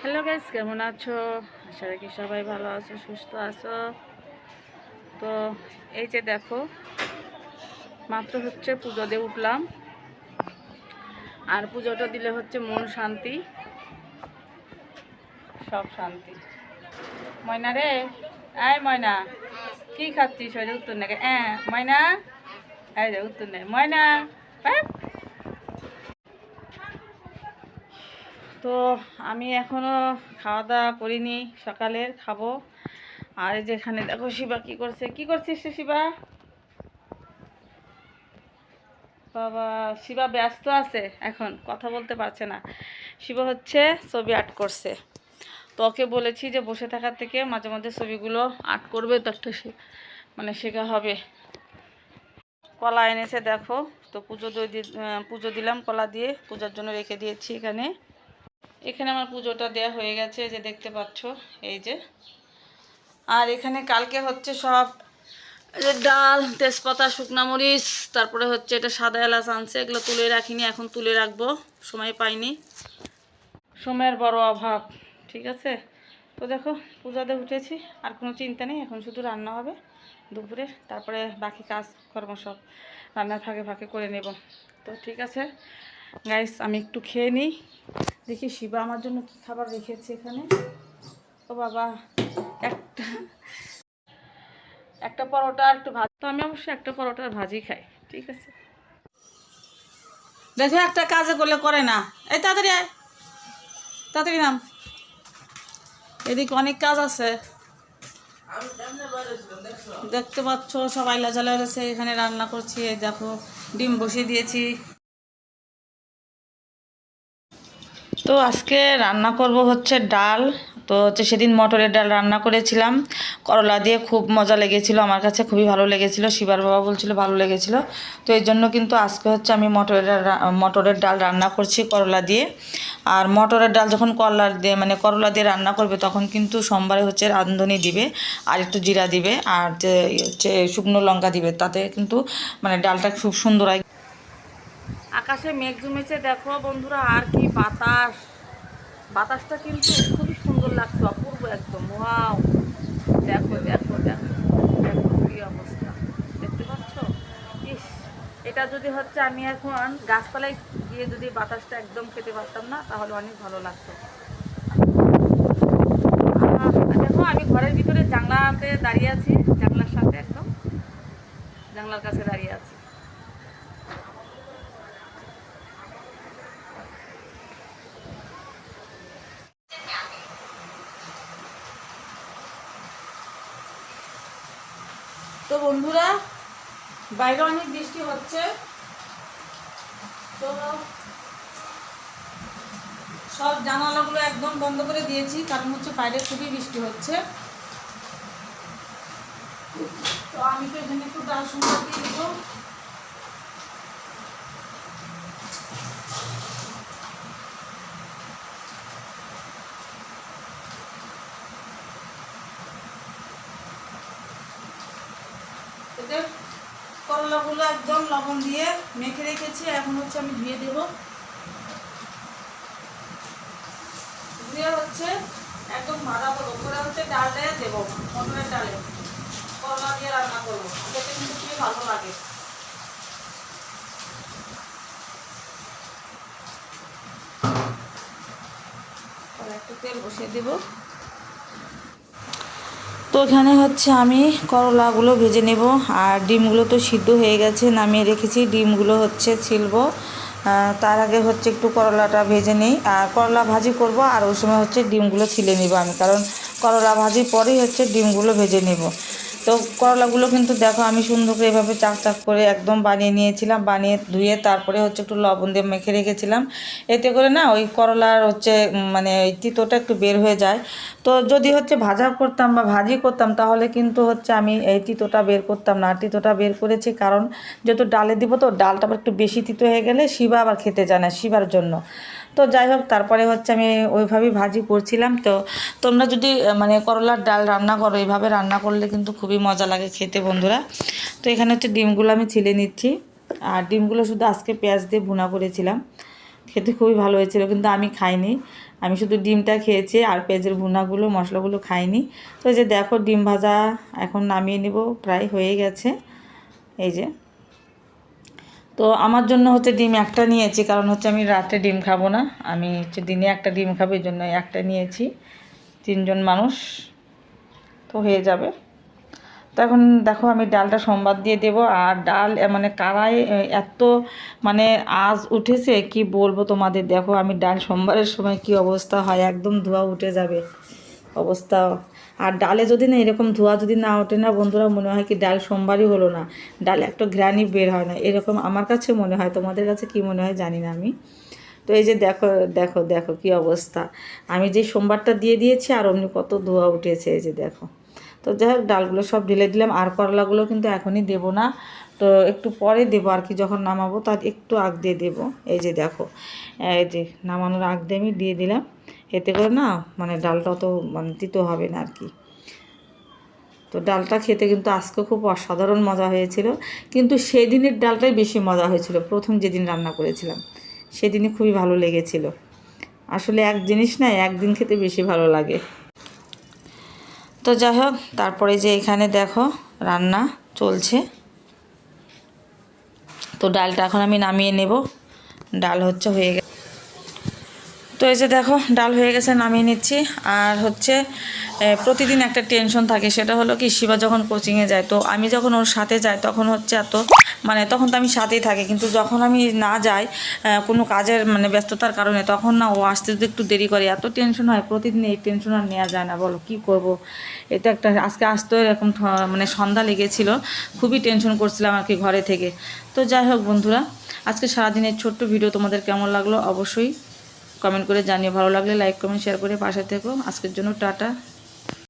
Hello guys, কেমন আছো? আশা রাখি সবাই ভালো আছো, সুস্থ আছো। তো এই যে দেখো, মাত্র হচ্ছে পুজো দিয়ে উঠলাম। আর পুজোটা দিলে হচ্ছে মন শান্তি। সব শান্তি। ময়না রে আয় ময়না, কি খাচ্ছিস? উত্তর নাকি হ্যাঁ ময়না, এই যে উত্তর নেই ময়না হ্যাঁ তো আমি এখনও খাওয়া দাওয়া করিনি, সকালের খাব। আর এই যে এখানে দেখো শিবা কি করছে। কি করছিস শিবা? বাবা, শিবা ব্যস্ত আছে এখন, কথা বলতে পারছে না। শিবা হচ্ছে ছবি আর্ট করছে। তো ওকে বলেছি যে বসে থাকার থেকে মাঝে মাঝে ছবিগুলো আর্ট করবে, তো একটা মানে শেখা হবে। কলা এনেছে, দেখো। তো পুজো দই দি- পুজো দিলাম কলা দিয়ে, পূজার জন্য রেখে দিয়েছি এখানে। এখানে আমার পুজোটা দেয়া হয়ে গেছে যে দেখতে পাচ্ছ, এই যে। আর এখানে কালকে হচ্ছে সব ডাল, তেজপাতা, শুকনা মরিচ, তারপরে হচ্ছে এটা সাদা এলাচ আনছে, এগুলো তুলে রাখিনি, এখন তুলে রাখব, সময় পাইনি। সময়ের বড় অভাব, ঠিক আছে? তো দেখো, পূজাতে উঠেছি, আর কোনো চিন্তা নেই, এখন শুধু রান্না হবে, দুপুরে, তারপরে বাকি কাজ কর্ম সব রান্নার ফাঁকে ফাঁকে করে নেব। তো ঠিক আছে গাইস আমি একটু খেয়ে নিই। দেখি শিবা আমার জন্য কি খাবার রেখেছে এখানে। ও বাবা, একটা একটা পরোটা আর একটু ভাত। তো আমি অবশ্যই একটা পরোটার ভাজি খাই, ঠিক আছে? দেখো, একটা কাজে করলে করে না। এই তাড়াতাড়ি আয়। তাড়াতাড়ি নাম। এদিকে অনেক কাজ আছে। দেখতে পাচ্ছ, সবাই লাজালা রয়েছে এখানে রান্না করছি দেখো, ডিম বসিয়ে দিয়েছি। তো আজকে রান্না করব হচ্ছে ডাল। তো হচ্ছে সেদিন মটরের ডাল রান্না করেছিলাম। করলা দিয়ে খুব মজা লেগেছিল, আমার কাছে খুবই ভালো লেগেছিল, শিবার বাবা বলছিল ভালো লেগেছিল। তো এই জন্য কিন্তু আজকে হচ্ছে আমি মটরের মটরের ডাল রান্না করছি করলা দিয়ে। আর মটরের ডাল যখন করলা দিয়ে মানে করলা দিয়ে রান্না করবে তখন কিন্তু সোমবারে হচ্ছে রাঁধুনি দিবে, আর একটু জিরা দিবে, আর যে হচ্ছে শুকনো লঙ্কা দিবে, তাতে কিন্তু মানে ডালটা খুব সুন্দর হয়। আকাশে মেঘ জমেছে, দেখো বন্ধুরা, আর কি বাতাস। বাতাসটা কিন্তু খুবই সুন্দর লাগছে, অপূর্ব একদম, ওয়াও। দেখো দেখো দেখো দেখো কি অবস্থা। দেখতে পাচ্ছ? ইস, এটা যদি হচ্ছে আমি এখন গাছপালায় গিয়ে যদি বাতাসটা একদম খেতে পারতাম না, তাহলে অনেক ভালো লাগতো। দেখো, আমি ঘরের ভিতরে জানলাতে দাঁড়িয়ে আছি, জানলার সাথে একদম। জানলার কাছে দাঁড়িয়ে আছি। বন্ধুরা, বাইরে অনেক বৃষ্টি হচ্ছে। তো সব জানালাগুলো একদম বন্ধ করে দিয়েছি, কারণ হচ্ছে বাইরে খুবই বৃষ্টি হচ্ছে। তো আমি তো এখানে একটু সুন্দর দিয়ে দেবো। করলাগুলো একদম লবণ দিয়ে মেখে রেখেছি। এখন হচ্ছে আমি ধুয়ে দেব। ধুয়ে হচ্ছে একদম মাদা করব করে হচ্ছে ডালটা দেবো মটরের ডালে। করলা দিয়ে রান্না করব। খেতে কিন্তু খুবই ভালো লাগে। একটু তেল বসিয়ে দেবো। তো এখানে হচ্ছে আমি করলাগুলো ভেজে নেব আর ডিমগুলো তো সিদ্ধ হয়ে গেছে, নামিয়ে রেখেছি। ডিমগুলো হচ্ছে ছিলব। তার আগে হচ্ছে একটু করলাটা ভেজে নিই। আর করলা ভাজি করব আর ওই সময় হচ্ছে ডিমগুলো ছিলে নেব আমি, কারণ করলা ভাজি পরেই হচ্ছে ডিমগুলো ভেজে নেব। তো করলাগুলো কিন্তু দেখো আমি সুন্দর করে এভাবে চাক চাক করে একদম বানিয়ে নিয়েছিলাম, বানিয়ে ধুয়ে তারপরে হচ্ছে একটু লবণ দিয়ে মেখে রেখেছিলাম। এতে করে না ওই করলার হচ্ছে মানে ওই তিতোটা একটু বের হয়ে যায়। তো যদি হচ্ছে ভাজা করতাম বা ভাজি করতাম তাহলে কিন্তু হচ্ছে আমি এই তিতোটা বের করতাম না। তিতোটা বের করেছি কারণ যেহেতু ডালে দিব তো ডালটা আবার একটু বেশি তিতো হয়ে গেলে শিবা আবার খেতে চায় না শিবার জন্য। তো যাই হোক, তারপরে হচ্ছে আমি ওইভাবেই ভাজি করছিলাম। তো তোমরা যদি মানে করলার ডাল রান্না করো, এইভাবে রান্না করলে কিন্তু খুবই মজা লাগে খেতে বন্ধুরা। তো এখানে হচ্ছে ডিমগুলো আমি ছিলে নিচ্ছি। আর ডিমগুলো শুধু আজকে পেঁয়াজ দিয়ে ভুনা করেছিলাম। খেতে খুবই ভালো হয়েছিল, কিন্তু আমি খাইনি। আমি শুধু ডিমটা খেয়েছি আর পেঁয়াজের ভুনাগুলো, মশলাগুলো খাইনি। তো যে দেখো, ডিম ভাজা এখন নামিয়ে নিব, প্রায় হয়ে গেছে। এই যে। তো আমার জন্য হচ্ছে ডিম একটা নিয়েছি, কারণ হচ্ছে আমি রাতে ডিম খাব না। আমি হচ্ছে দিনে একটা ডিম খাব, এই জন্য একটা নিয়েছি। তিনজন মানুষ, তো হয়ে যাবে। তো এখন দেখো আমি ডালটা সোমবার দিয়ে দেবো, আর ডাল মানে কারাই এত মানে আজ উঠেছে, কি বলব তোমাদের? দেখো আমি ডাল সোমবারের সময় কি অবস্থা হয়, একদম ধোয়া উঠে যাবে। অবস্থা। আর ডালে যদি না এরকম ধোয়া যদি না ওঠে না, বন্ধুরা, মনে হয় কি ডাল সোমবারই হলো না। ডাল একটা ঘ্রাণই বের হয় না। এরকম আমার কাছে মনে হয়, তোমাদের কাছে কি মনে হয় জানি না আমি। তো এই যে দেখো দেখো দেখো কি অবস্থা। আমি যে সোমবারটা দিয়ে দিয়েছি, আর অমনি কত ধোয়া উঠেছে, এই যে দেখো। তো যাই হোক, ডালগুলো সব ঢেলে দিলাম। আর করলাগুলো কিন্তু এখনই দেবো না। তো একটু পরে দেবো আর কি, যখন নামাবো তার একটু আগ দিয়ে দেবো। এই যে দেখো, এই যে নামানোর আগ দিয়ে আমি দিয়ে দিলাম। এতে করে না মানে ডালটা অত মানে তিতো হবে না আর কি। তো ডালটা খেতে কিন্তু আজকে খুব অসাধারণ মজা হয়েছিল। কিন্তু সেদিনের ডালটাই বেশি মজা হয়েছিল, প্রথম যেদিন রান্না করেছিলাম। সেদিনই খুবই ভালো লেগেছিল। আসলে এক জিনিস না, একদিন খেতে বেশি ভালো লাগে। তো যাই হোক, তারপরে যে এখানে দেখো রান্না চলছে। তো ডালটা এখন আমি নামিয়ে নেব। ডাল হচ্ছে হয়ে গেছে। তো এই যে দেখো, ডাল হয়ে গেছে, নামিয়ে নিচ্ছি। আর হচ্ছে প্রতিদিন একটা টেনশন থাকে, সেটা হলো কি, শিবা যখন কোচিংয়ে যায়, তো আমি যখন ওর সাথে যাই, তখন হচ্ছে এত মানে তখন তো আমি সাথেই থাকি, কিন্তু যখন আমি না যাই কোনো কাজের মানে ব্যস্ততার কারণে, তখন না ও আসতে যদি একটু দেরি করে। এত টেনশন হয়, প্রতিদিন এই টেনশন আর নেওয়া যায় না, বলো কী করব? এটা একটা, আজকে আসতেও এরকম মানে সন্ধ্যা লেগেছিল, খুবই টেনশন করছিলাম আর কি ঘরে থেকে। তো যাই হোক বন্ধুরা, আজকে সারাদিনের ছোট্ট ভিডিও তোমাদের কেমন লাগল? অবশ্যই কমেন্ট করে জানিয়ে ভালো লাগলে লাইক কমেন্ট শেয়ার করে পাশে থেকো। আজকের জন্য টাটা।